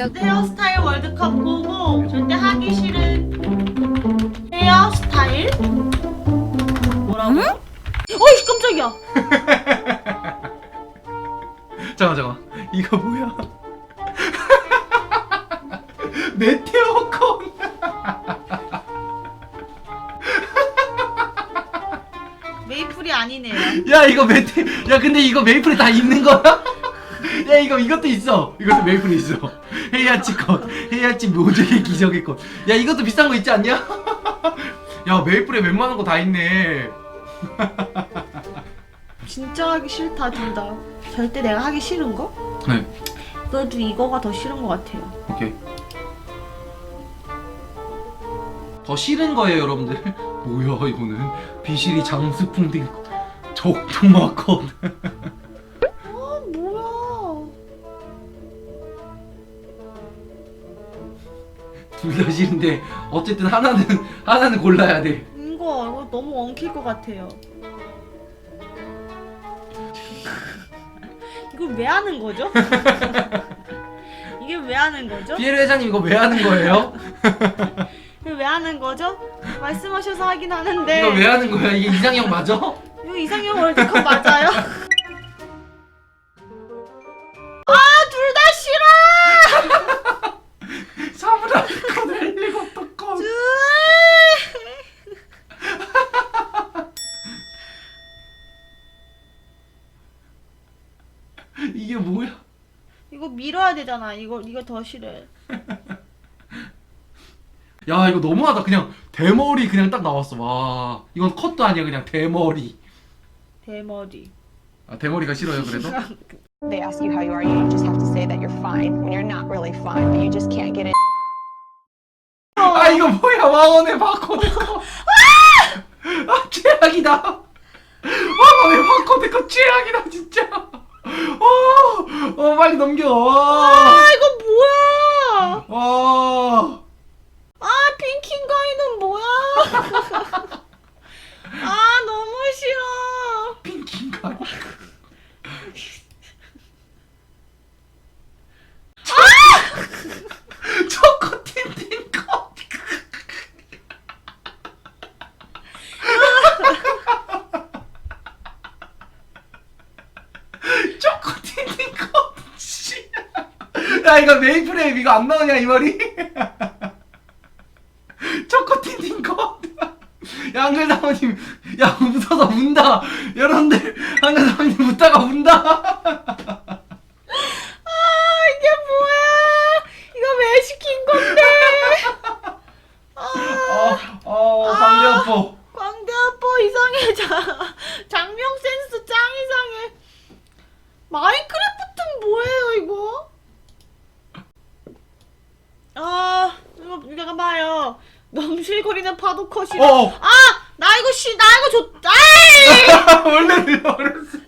귀엽고. 헤어스타일 월드컵 보고 절대 하기 싫은 헤어스타일? 뭐라고? 어이 깜짝이야. 잠깐 잠깐 이거 뭐야 메테오콘 메이플이 아니네요. 야 이거 메테 야 근데 이거 메이플에 다 있는 거야? 야 이거 이것도 있어. 이것도 메이플에 있어. 헤이아치 컷. 헤이아치 묘적의 기적의 컷 야 이것도 비싼 거 있지 않냐? 야 메이플에 웬만한 거 다 있네. 진짜 하기 싫다 둘 다. 절대 내가 하기 싫은 거? 네. 그래도 이거가 더 싫은 것 같아요. 오케이. 더 싫은 거예요 여러분들. 뭐야 이거는? 비실이 장수풍 등 적토마 컷 둘 다 싫은데 어쨌든 하나는 하나는 골라야 돼. 이거 이거 너무 엉킬 것 같아요. 이걸 왜 하는 거죠? 이게 왜 하는 거죠? 피에르 회장님 이거 왜 하는 거예요? 이거 왜 하는 거죠? 말씀하셔서 하긴 하는데 이거 왜 하는 거야? 이게 이상형 맞아? 이거 이상형 월드컵 맞아요? 이게 뭐야? 이거 밀어야 되잖아. 이거 이거 더 싫어. 야 이거 너무하다. 그냥 대머리 그냥 딱 나왔어. 와 이건 컷도 아니야 그냥 대머리. 대머리. 아 대머리가 싫어요 그래도? They ask you how you are, you just have to say that you're fine when you're not really fine, but you just can't get it. 아 이거 뭐야 왕원의 바코드 컷. 아 최악이다. 왕원의 바코드 컷 최악이다 진짜. 어, 어 빨리 넘겨. 와. 아 이거 뭐야? 와. 아 핑킹 가이는 뭐야? 아 너무 싫어. 핑킹가. 초코 틴틴 컷. 초코 틴틴 컷. 씨. 야 이거 메이플에 이거 안 나오냐 이 말이? 초코 틴틴 컷. 야 한글 사모님 야 웃어서 운다 여러분들 한글 사모님 웃다가 운다 아 이게 뭐야? 이거 왜 시킨 건데? 아 어 상대 아파 광대 아빠 이상해. 자, 장명 센스 짱 이상해. 마인크래프트는 뭐예요 이거? 아 봐요. 넘실거리는 파도 컷이라. 어 아! 나 이거 씨, 나 이거 좋, 아이! 원래 들려 어렸어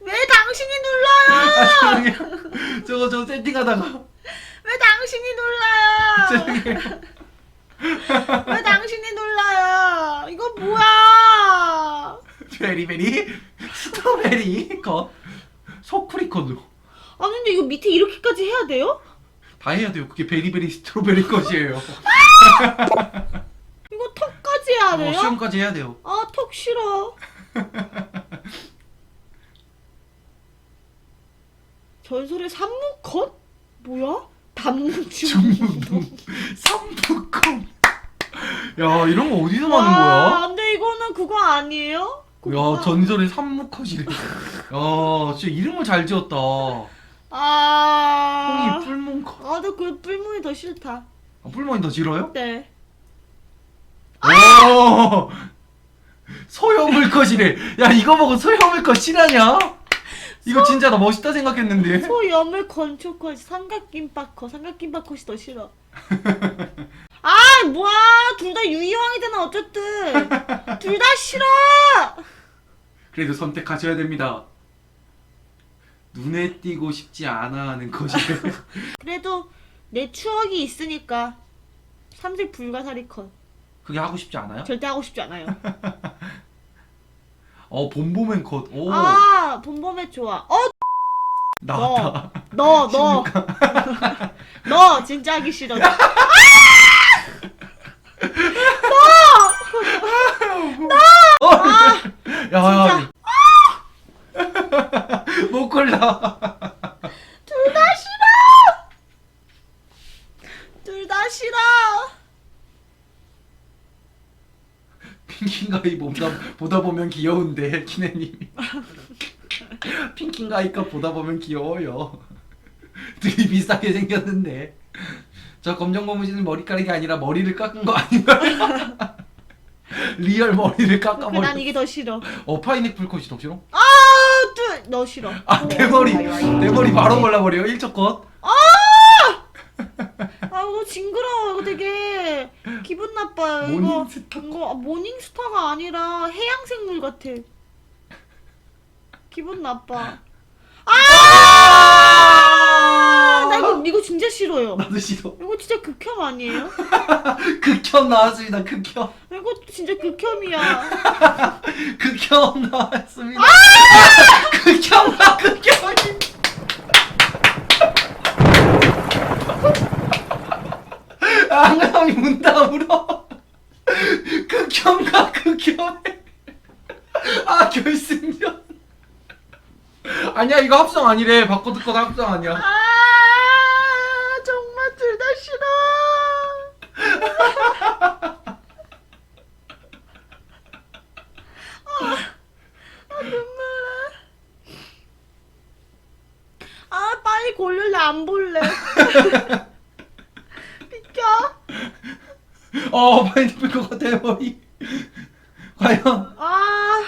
왜 당신이 아 눌러요? 죄송해요 저거 저 세팅하다가 왜 당신이 눌러요? 죄송해요 왜 당신이 눌러요? 이거 뭐야? 베리베리 스트로베리 컷 소쿠리 컷으로 아, 근데 이거 밑에 이렇게까지 해야 돼요? 다 해야 돼요 그게 베리베리 스트로베리 컷이에요 이거 턱까지 해야 어, 돼요? 수영까지 해야 돼요 아, 턱 싫어. 전설의 산무 컷? 뭐야? 단무 중무 삼부 컷야 이런 거 어디서 와, 거야? 근데 이거는 그거 아니에요? 야 전설의 삼무컷이래 야 진짜 이름을 잘 지었다 아. 홍이 뿔몬컷 아, 근데 그 뿔무이 더 싫다. 아, 뿔몬이 더 싫어요? 네. 오 소형물 컷이래 야 이거 보고 소형물 컷 실하냐? 이거 진짜 나 멋있다 생각했는데 소 염을 건초 컷, 삼각김밥 컷, 삼각김밥 컷이 더 싫어. 아, 뭐야. 둘 다 유이왕이 되나, 어쨌든. 둘 다 싫어! 그래도 선택하셔야 됩니다 눈에 띄고 싶지 않아 하는 것이래 그래도 내 추억이 있으니까. 삼색 불가사리 컷. 그게 하고 싶지 않아요? 절대 하고 싶지 않아요. 어 본보맨 컷. 오 아 본범에 좋아. 어 나왔다. 너, 너. 너 진짜 하기 싫어. 어, 야, 야. 못 골라. 둘 다 싫어. 둘 다 싫어. 핑킹가이 보다, 보다 보면 귀여운데 키네님이 핑킹가이가 보다 보면 귀여워요 둘이 비슷하게 생겼는데 저 검정 고무신은 머리카락이 아니라 머리를 깎은 거 아닌가요? 리얼 머리를 난 깎아버려 이게 더 싫어. 어 파이네플 컷이 더 싫어? 아, 둘, 너 싫어. 아 대머리 대머리 바로 골라버려요 1초 컷 아, 이거 징그러워. 이거 되게 기분 나빠요. 이거 모닝스타. 이거 모닝스타가 아니라 해양 생물 같아. 기분 나빠. 아! 나 이거 이거 진짜 싫어요. 나도 싫어. 이거 진짜 극혐 아니에요? 극혐 나왔습니다 극혐. 이거 진짜 극혐이야. 극혐 나왔습니다. 극혐 나 극혐. 앙감이 문다 울어. 극혐과 극혐해. 아 결승전. 아니야 이거 합성 아니래. 바꿔 듣고 합성 아니야 아, 정말 둘 다 싫어. 아, 아, 눈물 나. 아, 빨리 고를래 안 볼래. 비켜. 어 파인애플 것 같아 머리 과연 아,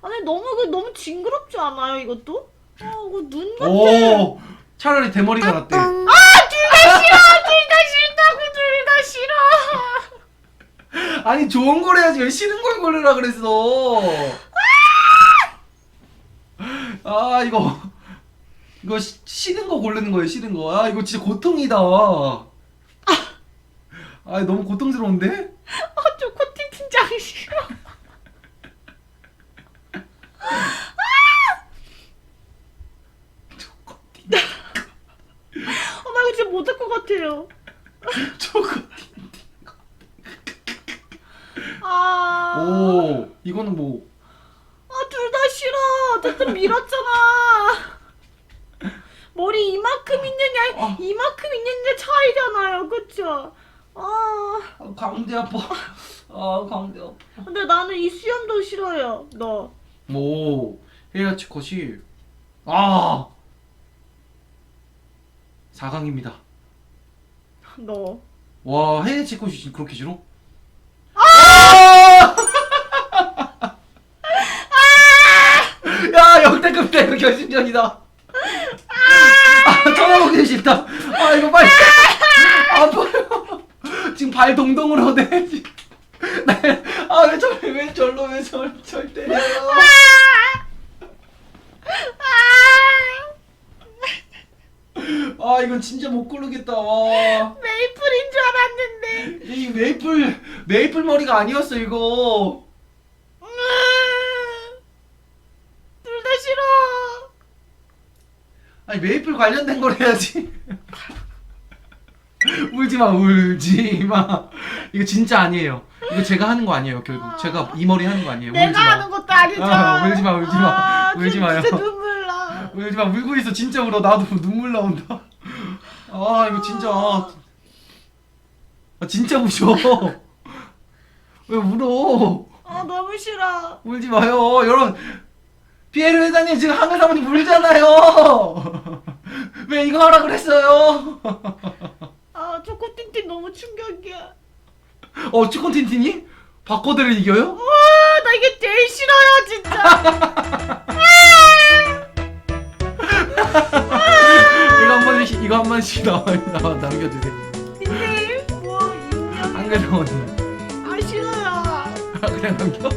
아니 너무 그 너무 징그럽지 않아요 이것도? 아, 이거 눈 같아. 오 차라리 대머리가 낫대 아, 둘 다 싫어. 둘 다 싫다고 둘 다 싫어. 아니 좋은 걸 해야지 왜 싫은 걸 고르라 그랬어 아 이거 이거 시, 싫은 거 고르는 거예요 싫은 거 아 이거 진짜 고통이다 아 너무 고통스러운데 아, 초코틴 진짜 싫어. 아, 나 이거 진짜 못할 것 같아요. 저거 아, 오 이거는 뭐 아, 둘 다 싫어. 어쨌든 밀었잖아. 머리 이만큼 있느냐, 어. 이만큼 있느냐 차이잖아요. 그쵸? 아, 아, 광대 아파 아 광대 아파 근데 나는 이 수염도 싫어요. 너. 오 헤어치 컷이 아 4강입니다 너. 와 헤어치 컷이 지금 그렇게 싫어? 아! 야 역대급이다 이거 결승전이다 아 쳐다보기 싫다. 아 이거 빨리. 아파요. 지금 발 동동으로 돼 아왜 저래 왜 절로 왜절 때려요 아 이건 진짜 못 고르겠다. 와. 메이플인 줄 알았는데. 이 메이플 메이플 머리가 아니었어 이거 둘 다 싫어. 아니 메이플 관련된 걸 해야지. 울지 마 울지 마. 이거 진짜 아니에요. 이거 제가 하는 거 아니에요 결국. 제가 이 머리 하는 거 아니에요. 내가 울지마. 하는 것도 아니죠. 아, 울지 마, 울지 마. 아, 울지 마요. 진짜 눈물 나. 울지 마. 울고 있어. 진짜 울어. 나도 눈물 나온다. 아 이거 진짜. 아 진짜 부셔 왜 울어? 아 너무 싫어. 울지 마요. 여러분 피에르 회장님 지금 한글 사모님 울잖아요 왜 이거 하라 그랬어요 아 초코틴틴 너무 충격이야. 어 치콘틴틴이 바코드를 이겨요? 와나 이게 제일 싫어요 진짜. 이거 한 번씩 이거 한 번씩 나와 나와 남겨주세요 닉네임 뭐 인형. 한글 사모님 아 싫어요. 그냥 남겨